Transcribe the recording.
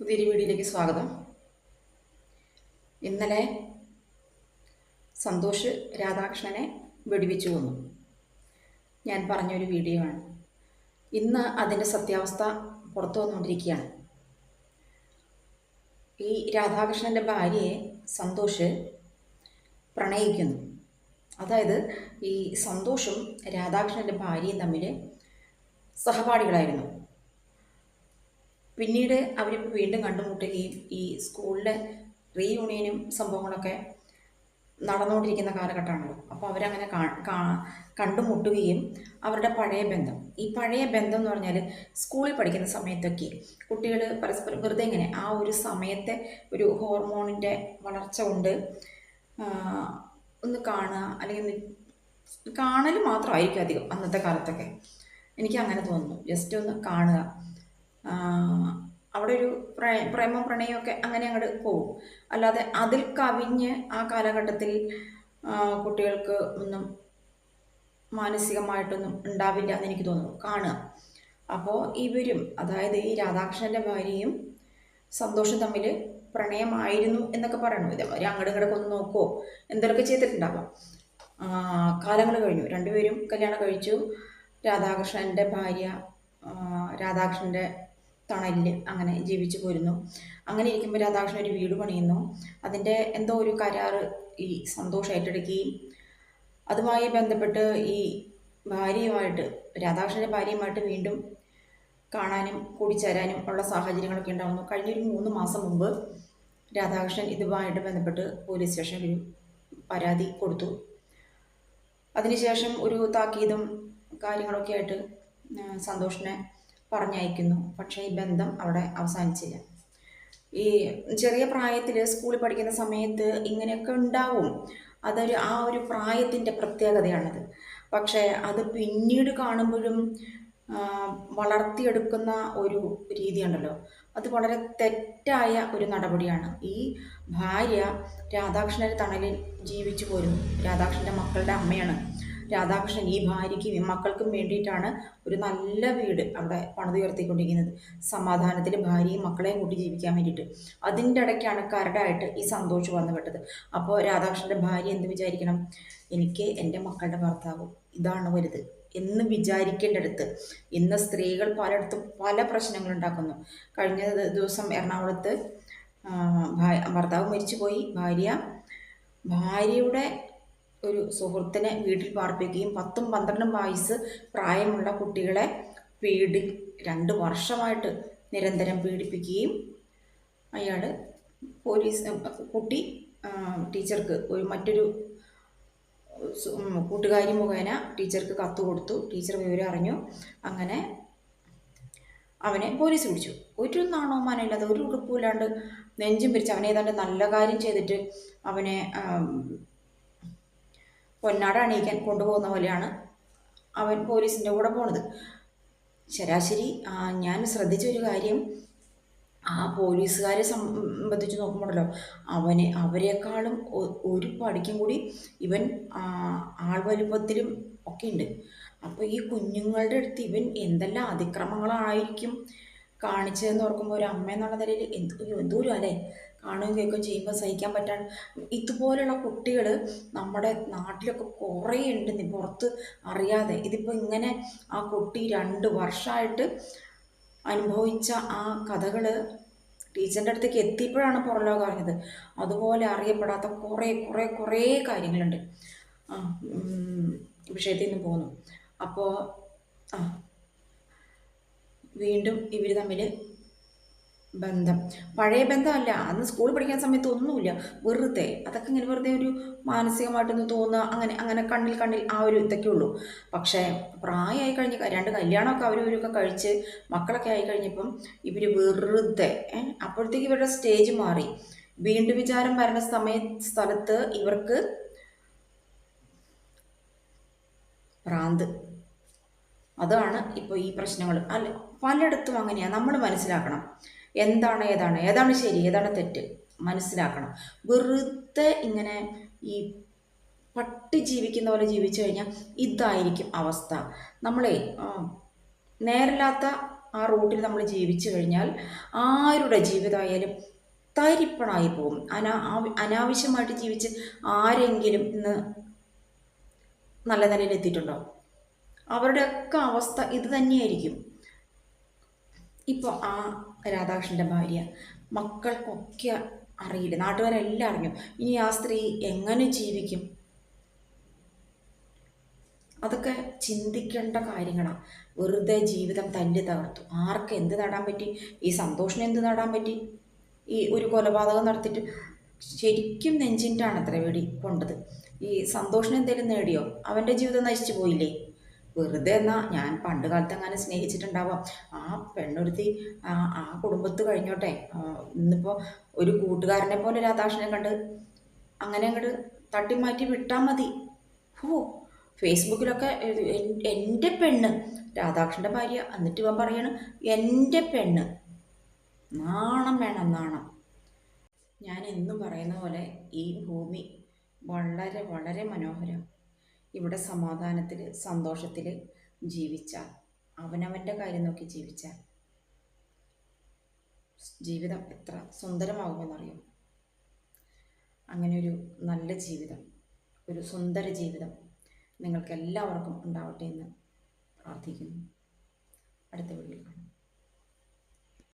പുതിയൊരു വീഡിയോയിലേക്ക് സ്വാഗതം. ഇന്നലെ സന്തോഷ് രാധാകൃഷ്ണനെ വെടിവെച്ചു കൊന്നു. ഞാൻ പറഞ്ഞൊരു വീഡിയോ ആണ്. ഇന്ന് അതിന്റെ സത്യാവസ്ഥ പുറത്തു വന്നുകൊണ്ടിരിക്കുകയാണ്. ഈ രാധാകൃഷ്ണന്റെ ഭാര്യയെ സന്തോഷ് പ്രണയിക്കുന്നു. അതായത് ഈ സന്തോഷും രാധാകൃഷ്ണന്റെ ഭാര്യയും തമ്മിൽ സഹപാഠികളായിരുന്നു. പിന്നീട് അവരിപ്പോൾ വീണ്ടും കണ്ടുമുട്ടുകയും ഈ സ്കൂളിലെ റീയൂണിയനും സംഭവങ്ങളൊക്കെ നടന്നുകൊണ്ടിരിക്കുന്ന കാലഘട്ടമാണല്ലോ. അപ്പോൾ അവരങ്ങനെ കണ്ടുമുട്ടുകയും അവരുടെ പഴയ ബന്ധം. ഈ പഴയ ബന്ധം എന്ന് പറഞ്ഞാൽ സ്കൂളിൽ പഠിക്കുന്ന സമയത്തൊക്കെ കുട്ടികൾ പരസ്പരം വെറുതെ ഇങ്ങനെ ആ ഒരു സമയത്തെ ഒരു ഹോർമോണിന്റെ വളർച്ച കൊണ്ട് ഒന്ന് കാണുക അല്ലെങ്കിൽ കാണൽ മാത്രമായിരിക്കും അധികം അന്നത്തെ കാലത്തൊക്കെ. എനിക്ക് അങ്ങനെ തോന്നുന്നു. ജസ്റ്റ് ഒന്ന് കാണുക. അവിടെ ഒരു പ്രേ- പ്രേമം പ്രണയമൊക്കെ അങ്ങനെ അങ്ങോട്ട് പോകും അല്ലാതെ അതിൽ കവിഞ്ഞ് ആ കാലഘട്ടത്തിൽ കുട്ടികൾക്ക് ഒന്നും മാനസികമായിട്ടൊന്നും ഉണ്ടാവില്ല എന്ന് എനിക്ക് തോന്നുന്നു. കാണുക. അപ്പോൾ ഇവരും അതായത് ഈ രാധാകൃഷ്ണന്റെ ഭാര്യയും സന്തോഷം തമ്മിൽ പ്രണയമായിരുന്നു എന്നൊക്കെ പറയണു. ഇതേമാതിരി അങ്ങോട്ടും ഇങ്ങോട്ടൊക്കെ ഒന്ന് നോക്കുമോ എന്തൊക്കെ ചെയ്തിട്ടുണ്ടാവാം? കാലങ്ങൾ കഴിഞ്ഞു. രണ്ടുപേരും കല്യാണം കഴിച്ചു. രാധാകൃഷ്ണന്റെ ഭാര്യ രാധാകൃഷ്ണന്റെ തണലിൽ അങ്ങനെ ജീവിച്ചു പോരുന്നു. അങ്ങനെ ഇരിക്കുമ്പോൾ രാധാകൃഷ്ണൻ ഒരു വീട് പണിയുന്നു. അതിന്റെ എന്തോ ഒരു കരാറ് ഈ സന്തോഷം ഏറ്റെടുക്കുകയും അതുമായി ബന്ധപ്പെട്ട് ഈ ഭാര്യയുമായിട്ട് രാധാകൃഷ്ണന്റെ ഭാര്യയുമായിട്ട് വീണ്ടും കാണാനും കൂടിച്ചേരാനും ഉള്ള സാഹചര്യങ്ങളൊക്കെ ഉണ്ടാകുന്നു കഴിഞ്ഞൊരു മൂന്ന് മാസം മുമ്പ് രാധാകൃഷ്ണൻ ഇതുമായിട്ട് ബന്ധപ്പെട്ട് പോലീസ് സ്റ്റേഷനിൽ പരാതി കൊടുത്തു. അതിനുശേഷം ഒരു താക്കീതും കാര്യങ്ങളൊക്കെ ആയിട്ട് സന്തോഷിനെ പറഞ്ഞയക്കുന്നു. പക്ഷേ ഈ ബന്ധം അവിടെ അവസാനിച്ചില്ല. ഈ ചെറിയ പ്രായത്തിൽ സ്കൂളിൽ പഠിക്കുന്ന സമയത്ത് ഇങ്ങനെയൊക്കെ ഉണ്ടാവും. അതൊരു ആ ഒരു പ്രായത്തിന്റെ പ്രത്യേകതയാണത്. പക്ഷേ അത് പിന്നീട് കാണുമ്പോഴും വളർത്തിയെടുക്കുന്ന ഒരു രീതിയുണ്ടല്ലോ അത് വളരെ തെറ്റായ ഒരു നടപടിയാണ്. ഈ ഭാര്യ രാധാകൃഷ്ണന്റെ തണലിൽ ജീവിച്ചു പോരുന്നു. രാധാകൃഷ്ണന്റെ മക്കളുടെ അമ്മയാണ്. രാധാകൃഷ്ണൻ ഈ ഭാര്യയ്ക്കും മക്കൾക്കും വേണ്ടിയിട്ടാണ് ഒരു നല്ല വീട് അവിടെ പണിതുയർത്തിക്കൊണ്ടിരിക്കുന്നത് സമാധാനത്തിൽ ഭാര്യയും മക്കളെയും കൂട്ടി ജീവിക്കാൻ വേണ്ടിയിട്ട്. അതിന്റെ ഇടയ്ക്കാണ് കരടായിട്ട് ഈ സന്തോഷം വന്നുപെട്ടത് അപ്പോൾ രാധാകൃഷ്ണന്റെ ഭാര്യ എന്ത് വിചാരിക്കണം? എനിക്ക് എന്റെ മക്കളുടെ ഭർത്താവ് ഇതാണ് വലുത് എന്ന് വിചാരിക്കേണ്ടടുത്ത് ഇന്ന് സ്ത്രീകൾ പലയിടത്തും പല പ്രശ്നങ്ങൾ ഉണ്ടാക്കുന്നു. കഴിഞ്ഞ ദിവസം എറണാകുളത്ത് ഭർത്താവ് മരിച്ചുപോയി. ഭാര്യ ഭാര്യയുടെ ഒരു സുഹൃത്തിനെ വീട്ടിൽ പാർപ്പിക്കുകയും പത്തും പന്ത്രണ്ടും വയസ്സ് പ്രായമുള്ള കുട്ടികളെ പീഡി രണ്ട് വർഷമായിട്ട് നിരന്തരം പീഡിപ്പിക്കുകയും അയാൾ പോലീസ് കുട്ടി ടീച്ചർക്ക് ഒരു മറ്റൊരു കൂട്ടുകാരി മുഖേന ടീച്ചർക്ക് കത്ത് കൊടുത്തു. ടീച്ചർ വിവരം അറിഞ്ഞു. അങ്ങനെ അവനെ പോലീസ് പിടിച്ചു. ഒരു നാണോമാനമില്ലാതെ ഒരു ഉടുപ്പുമില്ലാണ്ട് നെഞ്ചും പിരിച്ച് അവനെ ഏതാണ്ട് നല്ല കാര്യം ചെയ്തിട്ട് അവനെ പൊന്നാട അണിയിക്കാൻ കൊണ്ടുപോകുന്ന പോലെയാണ് അവൻ പോലീസിന്റെ കൂടെ പോണത്. ശരാശരി ഞാൻ ശ്രദ്ധിച്ച ഒരു കാര്യം ആ പോലീസുകാരെ സംബന്ധിച്ച് നോക്കുമ്പോഴല്ലോ അവനെ അവരെക്കാളും ഒരു പടിക്കും കൂടി ഇവൻ ആൾ വലുപ്പത്തിലും ഒക്കെ ഉണ്ട് അപ്പോൾ ഈ കുഞ്ഞുങ്ങളുടെ അടുത്ത് ഇവൻ എന്തെല്ലാം അതിക്രമങ്ങളായിരിക്കും കാണിച്ചതെന്ന് ഓർക്കുമ്പോൾ ഒരു അമ്മ എന്നുള്ള നിലയിൽ എന്തോ എന്തോരം അല്ലേ? കാണുകയും കേൾക്കുകയും ചെയ്യുമ്പോൾ സഹിക്കാൻ പറ്റാണ്ട് ഇതുപോലെയുള്ള കുട്ടികൾ നമ്മുടെ നാട്ടിലൊക്കെ കുറേ ഉണ്ട് പുറത്ത് അറിയാതെ. ഇതിപ്പോൾ ഇങ്ങനെ ആ കുട്ടി രണ്ട് വർഷമായിട്ട് അനുഭവിച്ച ആ കഥകൾ ടീച്ചറിന്റെ അടുത്തേക്ക് എത്തിയപ്പോഴാണ് പുറലോകം അറിഞ്ഞത്. അതുപോലെ അറിയപ്പെടാത്ത കുറേ കുറേ കുറേ കാര്യങ്ങളുണ്ട്. ആ വിഷയത്തിൽ നിന്ന് പോകുന്നു. അപ്പോൾ ആ വീണ്ടും ഇവർ തമ്മിൽ ബന്ധം. പഴയ ബന്ധമല്ല. അന്ന് സ്കൂളിൽ പഠിക്കുന്ന സമയത്ത് ഒന്നുമില്ല. വെറുതെ. അതൊക്കെ ഇങ്ങനെ വെറുതെ ഒരു മാനസികമായിട്ടൊന്ന് തോന്നുക അങ്ങനെ അങ്ങനെ കണ്ണിൽ കണ്ണിൽ ആ ഒരു ഇതൊക്കെ ഉള്ളൂ. പക്ഷേ പ്രായമായി കഴിഞ്ഞ രണ്ട് കല്യാണമൊക്കെ അവരവരൊക്കെ കഴിച്ച് മക്കളൊക്കെ ആയി കഴിഞ്ഞപ്പം ഇവർ വെറുതെ അപ്പോഴത്തേക്ക് ഇവരുടെ സ്റ്റേജ് മാറി. വീണ്ടും വിചാരം വരുന്ന സമയ സ്ഥലത്ത് ഇവർക്ക് ഭ്രാന്ത്. അതാണ് ഇപ്പോൾ ഈ പ്രശ്നങ്ങൾ. അല്ല പലയിടത്തും അങ്ങനെയാണ് നമ്മൾ മനസ്സിലാക്കണം. എന്താണ് ഏതാണ്? ഏതാണ് ശരി? ഏതാണ് തെറ്റ്? മനസ്സിലാക്കണം. വെറുതെ ഇങ്ങനെ ഈ പട്ടി ജീവിക്കുന്ന പോലെ ജീവിച്ചു കഴിഞ്ഞാൽ ഇതായിരിക്കും അവസ്ഥ. നമ്മളെ നേരല്ലാത്ത ആ റൂട്ടിൽ നമ്മൾ ജീവിച്ചു കഴിഞ്ഞാൽ ആരുടെ ജീവിതമായാലും തരിപ്പണായി പോകും. അനാ അനാവശ്യമായിട്ട് ജീവിച്ച് ആരെങ്കിലും ഇന്ന് നല്ല നിലയിൽ എത്തിയിട്ടുണ്ടോ? അവരുടെയൊക്കെ അവസ്ഥ ഇത് തന്നെയായിരിക്കും. ഇപ്പോൾ ആ രാധാകൃഷ്ണന്റെ ഭാര്യ. മക്കൾക്കൊക്കെ അറിയില്ല. നാട്ടുകാരെല്ലാം അറിഞ്ഞു. ഇനി ആ സ്ത്രീ എങ്ങനെ ജീവിക്കും? അതൊക്കെ ചിന്തിക്കേണ്ട കാര്യങ്ങളാണ് വെറുതെ ജീവിതം തല്ലി തകർത്തു. ആർക്ക് എന്ത് നേടാൻ പറ്റി? ഈ സന്തോഷിന് എന്ത് നേടാൻ പറ്റി? ഈ ഒരു കൊലപാതകം നടത്തിയിട്ട് ശരിക്കും നെഞ്ചിന്റെ ആണ് അത്ര വേടി കൊണ്ടത്. ഈ സന്തോഷിന് എന്തെങ്കിലും നേടിയോ? അവന്റെ ജീവിതം നശിച്ചു പോയില്ലേ? വെറുതെ എന്നാ ഞാൻ പണ്ട് കാലത്ത് അങ്ങനെ സ്നേഹിച്ചിട്ടുണ്ടാവാം. ആ പെണ്ണൊരുത്തി ആ കുടുംബത്ത് കഴിഞ്ഞോട്ടെ. ഇന്നിപ്പോൾ ഒരു കൂട്ടുകാരനെ പോലെ രാധാകൃഷ്ണനെ കണ്ട് അങ്ങനെ അങ്ങോട്ട് തട്ടിമാറ്റി വിട്ടാൽ മതി. ഓ ഫേസ്ബുക്കിലൊക്കെ എന്റെ പെണ്ണ് രാധാകൃഷ്ണന്റെ ഭാര്യ എന്നിട്ട് ഇവൻ പറയാണ് എന്റെ പെണ്ണ്. നാണം വേണം നാണം. ഞാൻ എന്നും പറയുന്ന പോലെ ഈ ഭൂമി വളരെ വളരെ മനോഹരം. ഇവിടെ സമാധാനത്തിൽ സന്തോഷത്തിൽ ജീവിച്ചാൽ അവനവന്റെ കാര്യം നോക്കി ജീവിച്ചാൽ ജീവിതം എത്ര സുന്ദരമാകുമെന്നറിയും? അങ്ങനെ ഒരു നല്ല ജീവിതം ഒരു സുന്ദര ജീവിതം നിങ്ങൾക്ക് എല്ലാവർക്കും ഉണ്ടാവട്ടെ എന്ന് പ്രാർത്ഥിക്കുന്നു. അടുത്ത വീഡിയോ കാണാം